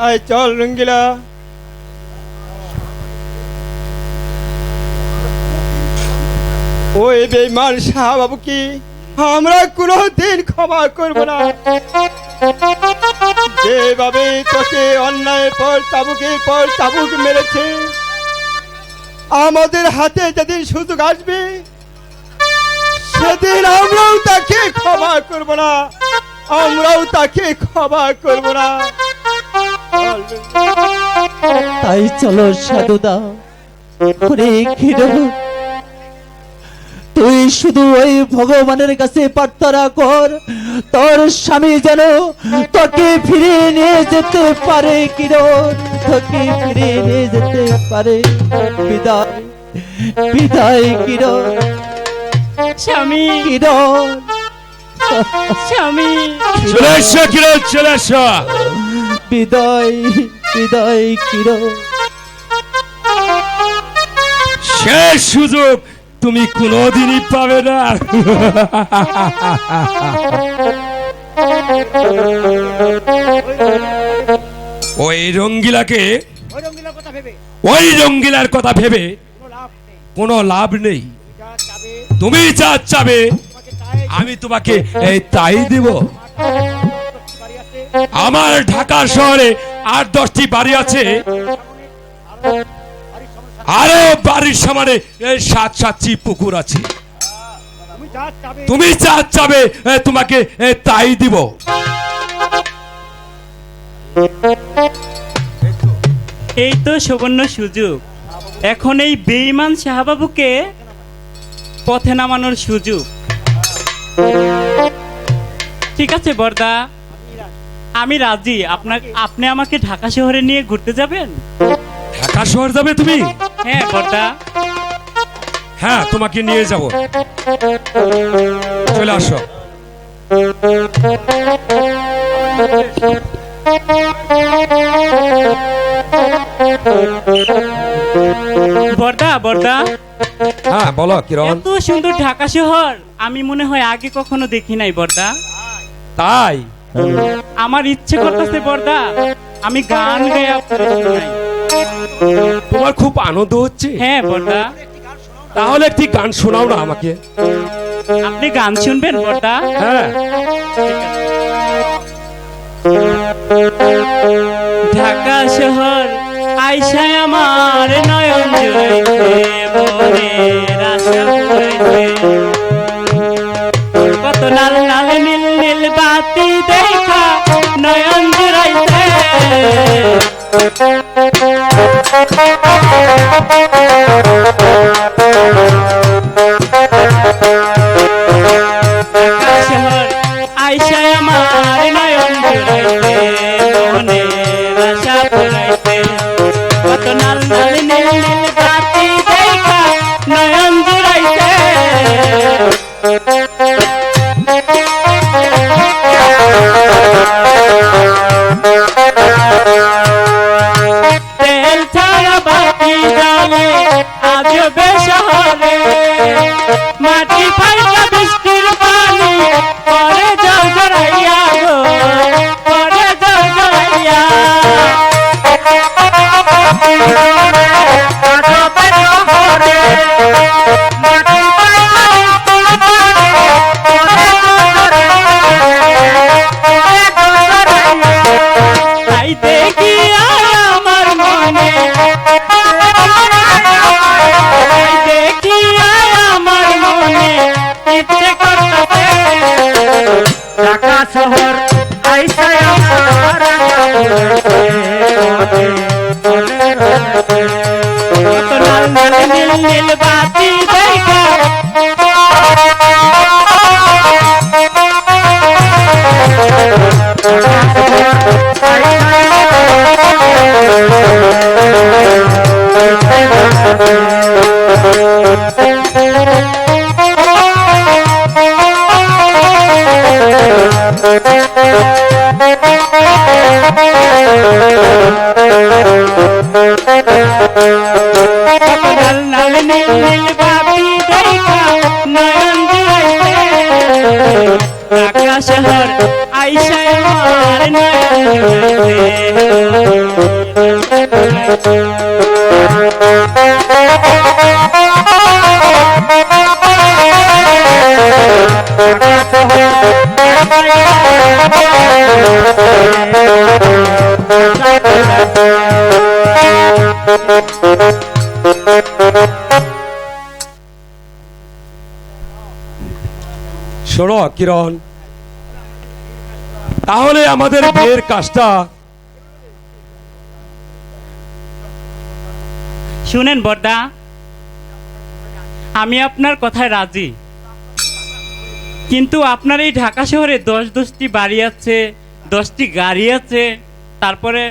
আয় চল রঙ্গিলা। ওই বেমান শাহ বাবু কি? আমরা কোনো দিন ক্ষমা করব না। যেভাবে তোকে অন্যায়ের পর চাবুকের পর চাবুক মেরেছে, আমাদের হাতে যেদিন সুযোগ আসবে, সেদিন আমরাও তাকে ক্ষমা করব না। আমরাও তাকে ক্ষমা করব না। তাই চলো সাধুদা ক্ষীর তুই শুধু ওই ভগবানের কাছে প্রার্থনা কর তোর স্বামী যেন তোকে ফিরে নিয়ে যেতে পারে কিরণ। তোকে ফিরে নিয়ে যেতে পারে বিদায় বিদায় কিরণ। স্বামী। কিরণ। স্বামী। চলে এসো কিরণ চলে এসো। বিদায় বিদায় কিরণ শেষ সুযোগ, তুমি কোনোদিনই পাবে না। ওই রঙ্গিলাকে, ওই রঙ্গিলার কথা ভেবে কোনো লাভ নেই। তুমি যা চাবে, আমি তোমাকে এই তাই দিব। আমার ঢাকা শহরে আট, দশটি বাড়ি আছে। আরও বাড়ির সামনে সাত, সাতটি পুকুর আছে। তুমি যা চাবে তোমাকে তাই দিব। এই তো সুবর্ণ সুযোগ। এখন এই বেঈমান শাহবাবুকে পথে নামানোর সুযোগ। ঠিক আছে, বর্দা। আমি রাজি। আপনার আপনি আমাকে ঢাকা শহরে নিয়ে ঘুরতে যাবেন? ঢাকা শহর যাবে তুমি? হ্যাঁ বর্দা। হ্যাঁ তোমাকে নিয়ে যাব। চলে আসো। বর্দা বর্দা। হ্যাঁ বলো কিরণ এত সুন্দর ঢাকা শহর। আমি মনে হয় আগে কখনো দেখি নাই বর্দা। তাই? আমার ইচ্ছে করতেছে বর্দা আমি গান গাই তোমার খুব আনন্দ হচ্ছে? হ্যাঁ বর্দা। তাহলে একটি গান শোনাও না আমাকে। আপনি গান শুনবেন বর্দা? হ্যাঁ। ঢাকা শহর আইসায় আমার নয়ন মনের নীল নীল বাতি দেখা নয়ন জুড়াইছে পুরাইছে কত নাল নাল ঢাকা শহর আইসায় আমার লাল নীল বাতি শহর আইসায় শোনো কিরণ। তাহলে আমাদের বিয়ের কাজটা শুনেন বর্দা আমি আপনার কথায় রাজি। কিন্তু আপনার এই ঢাকা শহরে দশ দশটি বাড়ি আছে দশটি গাড়ি আছে তারপরে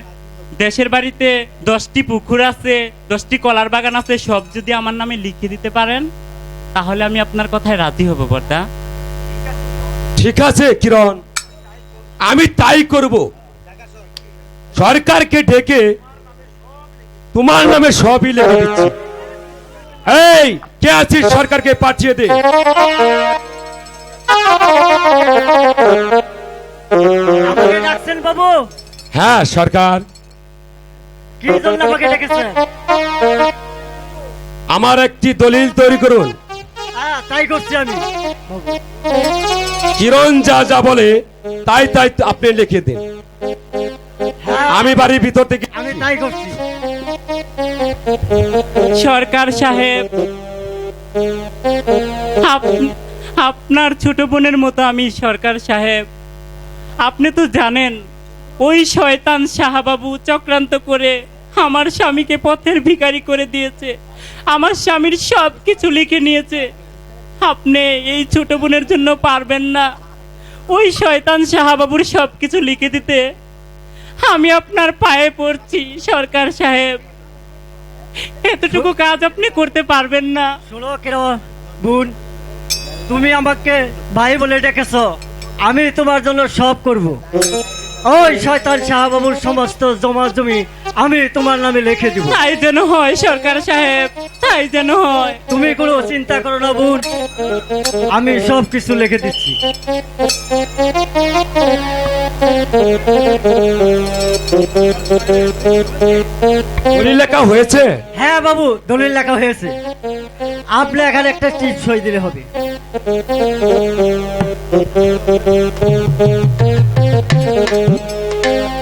দেশের বাড়িতে দশটি পুকুর আছে দশটি কলার বাগান আছে সব যদি আমার নামে লিখে দিতে পারেন তাহলে আমি আপনার কথায় রাজি হব বর্দা। ঠিক আছে কিরণ। আমি তাই করব। সরকারকে ডেকে তোমার নামে সবই লিখে দিচ্ছি। এই কে আছিস সরকারকে পাঠিয়ে দে। বাবু? হ্যাঁ সরকার। আমার একটি দলিল তৈরি করুন। হ্যাঁ তাই করছি আমি। কিরণ যা যা বলে তাই তাই আপনি লিখে দিন। হ্যাঁ। আমি বাড়ির ভিতর থেকে আমি তাই করছি। সরকার সাহেব আপনার ছোট বোনের মতো আমি সরকার সাহেব। আপনি তো জানেন ওই শয়তান শাহবাবু চক্রান্ত করে আমার স্বামীকে পথের ভিখারি করে দিয়েছে। আমার স্বামীর সব কিছু লিখে নিয়েছে। আপনি এই ছোট বোনের জন্য পারবেন না। ওই শয়তান শাহবাবুর সব কিছু লিখে দিতে আমি আপনার পায়ে পড়ছি সরকার সাহেব। এতটুকু কাজ আপনি করতে পারবেন না। শোনো কেন বোন তুমি আমাকে ভাই বলে ডেকেছ আমি তোমার জন্য সব করব। ওই শয়তান শাহবাবুর সমস্ত জমা জমি আমি তোমার নামে লিখে দিব। তাই যেন হয় সরকার সাহেব তাই যেন হয়। তুমি কোনো চিন্তা করো না বোন। আমি সব কিছু লিখে দিচ্ছি। দলিল লেখা হয়েছে? হ্যাঁ বাবু দলিল লেখা হয়েছে। আপনি এখানে একটা চিট সই দিলে হবে। Thank you.